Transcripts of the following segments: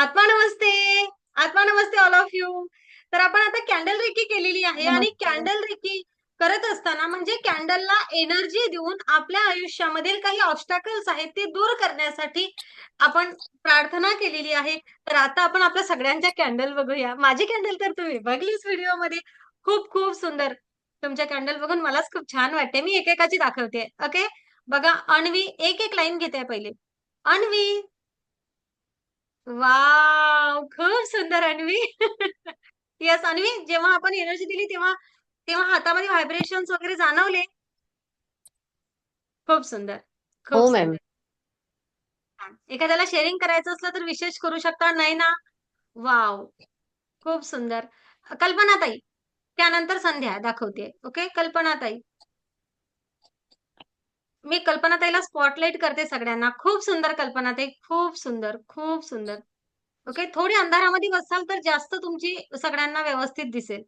आत्मा नमस्ते. आत्मा नमस्ते all of you तर आपण आता कॅन्डल रेकी केलेली आहे आणि. कॅन्डल रेकी करत असताना म्हणजे कॅन्डलला एनर्जी देऊन आपल्या आयुष्यामधील काही ऑब्स्टॅकल्स आहेत ते दूर करण्यासाठी आपण प्रार्थना केलेली आहे. तर आता आपण आपल्या सगळ्यांच्या कॅन्डल बघूया. माझी कॅन्डल तर तुम्ही बघलीच व्हिडिओमध्ये खूप खूप सुंदर. तुमच्या कॅन्डल बघून मलाच खूप छान वाटते मी एकेकाची दाखवते. ओके बघा अण्वी एक एक लाईन घेते पहिले. अण्वी वाव! खूप सुंदर अन्वी. येस अन्वी जेव्हा आपण एनर्जी दिली तेव्हा तेव्हा हातामध्ये व्हायब्रेशन्स वगैरे जाणवले. खूप सुंदर. खूप हो सुंदर. मॅम छान. एखाद्याला शेअरिंग करायचं असलं तर विशेष करू शकता नाही ना? वाव! खूप सुंदर. कल्पना ताई त्यानंतर संध्या दाखवते ओके कल्पना ताई मी कल्पना ताईला स्पॉटलाइट करते सगळ्यांना. खूप सुंदर कल्पना ताई. खूप सुंदर खूप सुंदर. ओके थोडी अंधारामध्ये बसाल तर जास्त तुमची सगळ्यांना व्यवस्थित दिसेल.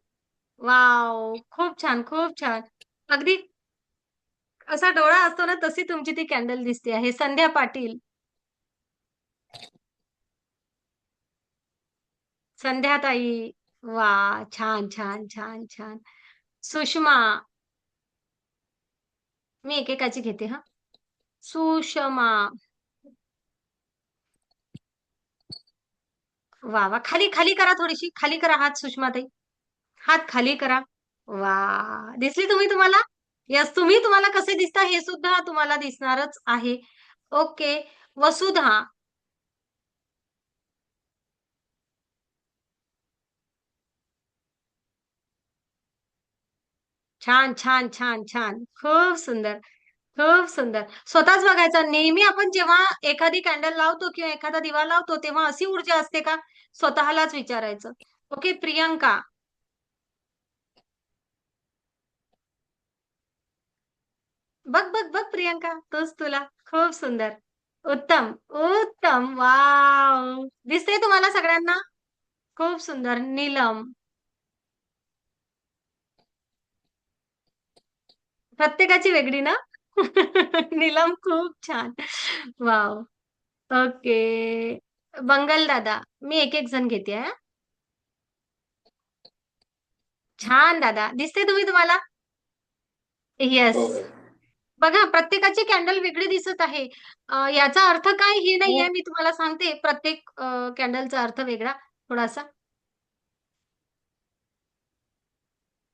वाव खूप छान खूप छान. अगदी असा डोळा असतो ना तशी तुमची ती कॅन्डल दिसते आहे. संध्या पाटील. संध्याताई वा छान छान छान छान. सुषमा. मी एकेकाची घेते हा. सुषमा. वा वा. खाली खाली करा थोडीशी. खाली करा हात सुषमाताई. हात खाली करा. वा. दिसली तुम्ही तुम्हाला? यस तुम्ही तुम्हाला कसे दिसता हे सुद्धा तुम्हाला दिसणारच आहे. ओके. वसुधा. छान छान छान छान. खूप सुंदर खूप सुंदर. स्वतःच बघायचं. नेहमी आपण जेव्हा एखादी कॅन्डल लावतो किंवा एखादा दिवा लावतो तेव्हा अशी ऊर्जा असते का? स्वतःलाच विचारायचं. ओके प्रियंका. बघ बघ बघ प्रियंका. तोच तुला. खूप सुंदर. उत्तम उत्तम. वाव. दिसते तुम्हाला सगळ्यांना? खूप सुंदर. नीलम. प्रत्येकाची वेगळी ना? नीलम खूप छान. वाव. ओके. बंगल दादा मी एक एक जण घेते हा. छान दादा. दिसते तुम्ही तुम्हाला? येस बघा प्रत्येकाची कॅन्डल वेगळी दिसत आहे. याचा अर्थ काय हे नाहीये मी तुम्हाला सांगते. प्रत्येक कॅन्डलचा अर्थ वेगळा थोडासा.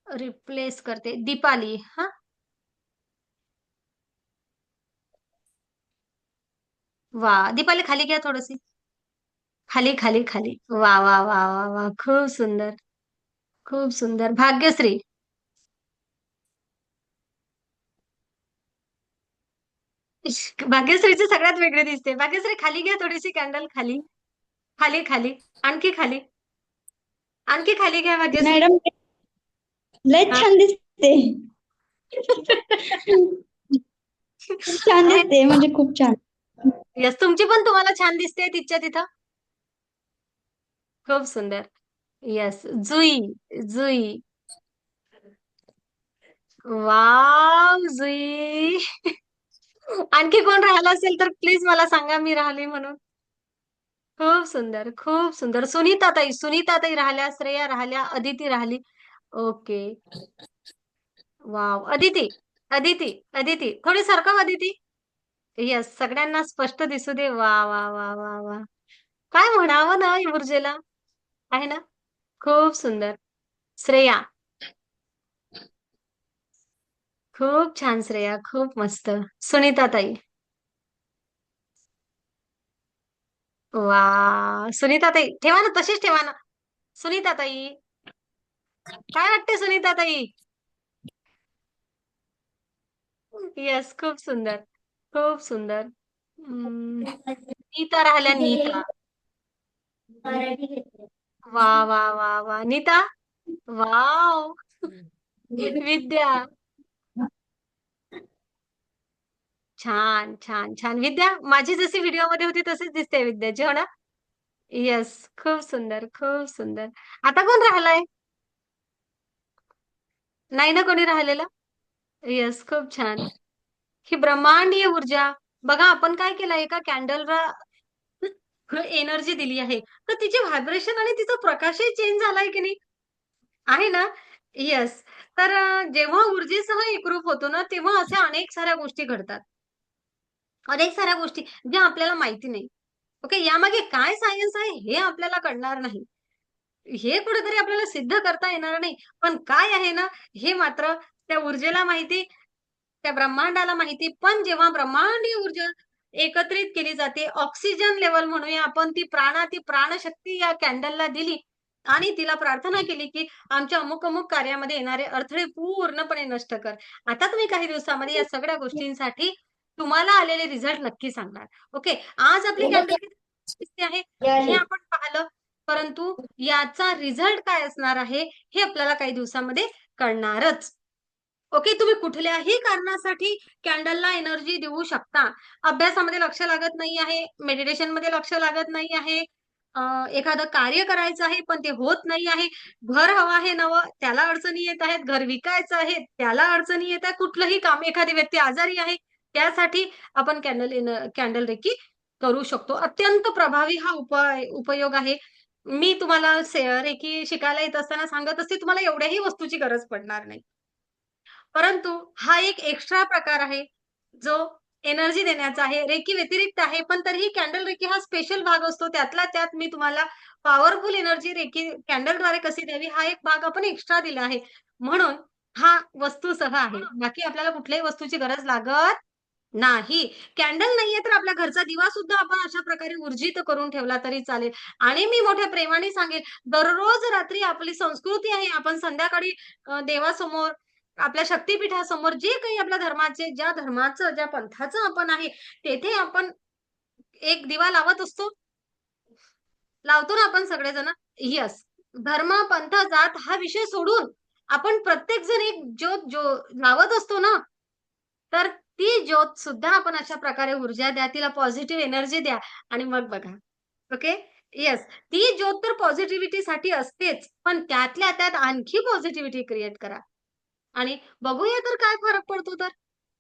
रिप्लेस करते. दीपाली हा? वा दीपाली खाली घ्या थोडीशी खाली खाली खाली. वा वा वा वा वा खूप सुंदर. खूप सुंदर. भाग्यश्री. इश्क, भाग्यश्रीची सगळ्यात वेगळी दिसते. भाग्यश्री खाली घ्या थोडीशी कॅन्डल खाली. खाली खाली. आणखी खाली. आणखी खाली घ्या भाग्यश्री. मॅडम लय हा. छान दिसते. छान दिसते म्हणजे खूप छान. यस तुमची पण तुम्हाला छान दिसते तिच्या तिथं. खूप सुंदर. यस जुई जुई. वाव जुई. आणखी कोण राहिला असेल तर प्लीज मला सांगा मी राहिले म्हणून. खूप सुंदर खूप सुंदर. सुनीता ताई सुनीता ताई राहिल्या श्रेया राहिल्या अदिती राहिली. Okay wow Aditi Aditi Aditi. थोडी सरकव अदिती. यस सगळ्यांना स्पष्ट दिसू दे. वा वा वा वा वा. काय म्हणावं ना ऊर्जेला? आहे ना? खूप सुंदर. श्रेया. खूप छान श्रेया. खूप मस्त. सुनीता ताई वा. सुनीता ताई ठेवा ना तशीच ठेवा ना. सुनीता ताई काय वाटते सुनीता ताई येस खूप सुंदर. खूप सुंदर. हम्म, नीता राहिल्या नीता. वा वा वा वा. नीता? वाव. विद्या. छान छान छान. विद्या माझी जशी व्हिडिओमध्ये होती तशीच दिसते विद्याची हो ना? येस खूप सुंदर खूप सुंदर. आता कोण राहिलाय? नाही ना कोणी राहिलेलं? येस खूप छान. ही ब्रह्मांडीय ऊर्जा. बघा आपण काय केलं? एका कॅन्डलला एनर्जी दिली आहे. तर तिचे व्हायब्रेशन आणि तिचा प्रकाशही चेंज झालाय की नाही? आहे ना? येस तर जेव्हा ऊर्जेसह एकरूप होतो ना तेव्हा अशा अनेक साऱ्या गोष्टी घडतात. अनेक साऱ्या गोष्टी ज्या आपल्याला माहिती नाही. ओके? यामागे काय सायन्स आहे हे आपल्याला कळणार नाही. हे कुठेतरी आपल्याला सिद्ध करता येणार नाही. पण काय आहे ना हे मात्र त्या ऊर्जेला माहिती त्या ब्रह्मांडाला माहिती पण जेव्हा ब्रह्मांडीय ऊर्जा एकत्रित केली जाते ऑक्सिजन लेवल म्हणूया आपण ती प्राणा ती प्राणशक्ती या कॅन्डलला दिली आणि तिला प्रार्थना केली की आमच्या अमुक अमुक कार्यामध्ये येणारे अडथळे पूर्णपणे नष्ट कर. आता तुम्ही काही दिवसामध्ये या सगळ्या गोष्टींसाठी तुम्हाला आलेले रिझल्ट नक्की सांगणार. ओके आज आपली कॅन्डल आहे? हे आपण पाहिलं. परंतु याचा रिझल्ट काय असणार आहे हे आपल्याला काही दिवसामध्ये कळणारच. ओके तुम्ही कुठल्याही कारणासाठी कॅन्डलला एनर्जी देऊ शकता. अभ्यासामध्ये लक्ष लागत नाही आहे मेडिटेशनमध्ये लक्ष लागत नाही आहे एखादं कार्य करायचं आहे पण ते होत नाही आहे. घर हवं आहे नवं त्याला अडचणी येत आहेत. घर विकायचं आहे त्याला अडचणी येत आहे कुठलंही काम एखादी व्यक्ती आजारी आहे त्यासाठी आपण कॅन्डल कॅन्डल रेकी करू शकतो. अत्यंत प्रभावी हा उपाय उपयोग आहे. मी तुम्हाला से- रेकी शिकायला येत असताना सांगत असते तुम्हाला एवढ्याही वस्तूची गरज पडणार नाही. परंतु हा एक एक्स्ट्रा प्रकार आहे जो एनर्जी देण्याचा आहे रेकी व्यतिरिक्त आहे पण तरीही कॅन्डल रेकी हा स्पेशल भाग असतो. त्यातला त्यात मी तुम्हाला पॉवरफुल एनर्जी रेकी कॅन्डलद्वारे कशी द्यावी हा एक भाग आपण एक्स्ट्रा दिला आहे. म्हणून हा वस्तूसह आहे. बाकी आपल्याला कुठल्याही वस्तूची गरज लागत नाही. कॅन्डल नाहीये तर आपल्या घरचा दिवा सुद्धा आपण अशा प्रकारे ऊर्जित करून ठेवला तरी चालेल. आणि मी मोठ्या प्रेमाने सांगेल दररोज रात्री आपली संस्कृती आहे. आपण संध्याकाळी देवासमोर आपल्या शक्तीपीठासमोर जे काही आपल्या धर्माचे ज्या धर्माचं ज्या पंथाचं आपण आहे तेथे आपण एक दिवा लावत असतो. लावतो ना आपण सगळेजण? यस धर्म पंथ जात हा विषय सोडून आपण प्रत्येक जण एक ज्योत जो लावत असतो ना तर ती ज्योत सुद्धा आपण अशा प्रकारे ऊर्जा द्या तिला पॉझिटिव्ह एनर्जी द्या आणि मग बघा. ओके येस ती ज्योत तर पॉझिटिव्हिटीसाठी असतेच पण त्यातल्या त्यात आणखी पॉझिटिव्हिटी क्रिएट करा. आणि बघूया तर काय फरक पडतो तर.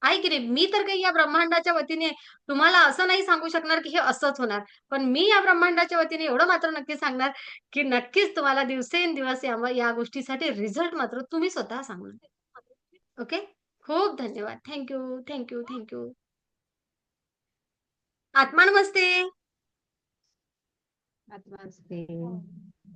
आहे की नाही मी तर काही या ब्रह्मांडाच्या वतीने तुम्हाला असं नाही सांगू शकणार की हे असंच होणार. पण मी या ब्रह्मांडाच्या वतीने एवढं मात्र नक्की सांगणार की नक्कीच तुम्हाला दिवसेंदिवस या गोष्टीसाठी रिझल्ट मात्र तुम्ही स्वतः सांगणार ओके? खूप धन्यवाद. थँक्यू थँक्यू थँक्यू आत्मा नमस्ते. नमस्ते.